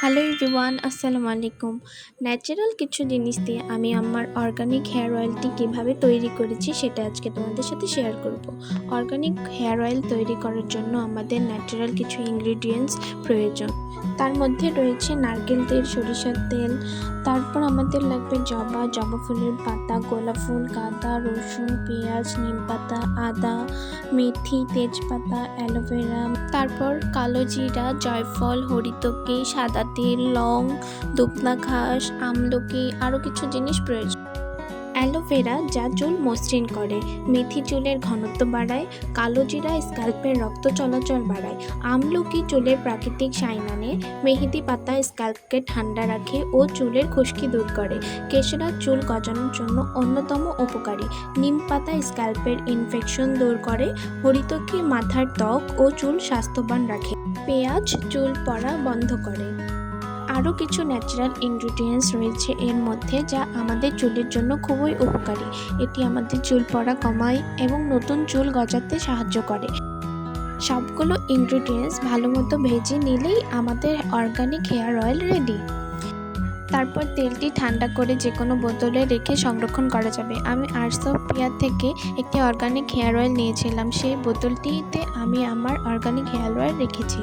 Hello everyone আসসালামু আলাইকুম natural কিছু জিনিস দিয়ে আমি আমার অর্গানিক হেয়ার অয়েলটি কীভাবে তৈরি করেছি সেটা আজকে তোমাদের সাথে শেয়ার করব। অর্গানিক হেয়ার অয়েল তৈরি করার জন্য আমাদের ন্যাচারাল কিছু ইনগ্রিডিয়েন্টস প্রয়োজন। তার মধ্যে রয়েছে নারকেল তেল, সরিষার তেল তারপর আমাদের লাগবে জবা জবা ফুলের পাতা, গোলাপ ফুল, গাঁদা, রসুন, পেঁয়াজ, নিম পাতা, আদা, মেথি, তেজপাতা, অ্যালোভেরা। তারপর কালো জিরা, জয়ফল, হরিতকি, সাদা তেল, লং দুবলা ঘাস, আমলকি আরও কিছু জিনিস প্রয়োজন। অ্যালোভেরা যা চুল মসৃণ করে। মেথি চুলের ঘনত্ব বাড়ায়, কালো জিরা স্ক্যাল্পের রক্ত চলাচল বাড়ায়। আমলকি চুলের প্রাকৃতিক শাইন আনে মেহেদি পাতা স্ক্যাল্পকে ঠান্ডা রাখে ও চুলের খুশকি দূর করে। কেশরা চুল গজানোর জন্য অন্যতম উপকারী। নিম পাতা স্ক্যাল্পের ইনফেকশন দূর করে, হরিতকি মাথার ত্বক ও চুল স্বাস্থ্যবান রাখে। পেঁয়াজ চুল পড়া বন্ধ করে। আরও কিছু ন্যাচারাল ইনগ্রিডিয়েন্টস রয়েছে এর মধ্যে যা আমাদের চুলের জন্য খুবই উপকারী। এটি আমাদের চুল পড়া কমায় এবং নতুন চুল গজাতে সাহায্য করে। সবগুলো ইনগ্রিডিয়েন্টস ভালো মতো ভেজে নিলেই আমাদের অর্গানিক হেয়ার অয়েল রেডি তারপর তেলটি ঠান্ডা করে যে কোনো বোতলে রেখে সংরক্ষণ করা যাবে। আমি পিয়ার থেকে একটি অর্গানিক হেয়ার অয়েল নিয়েছিলাম। সেই বোতলটিতে আমি আমার অর্গানিক হেয়ার অয়েল রেখেছি।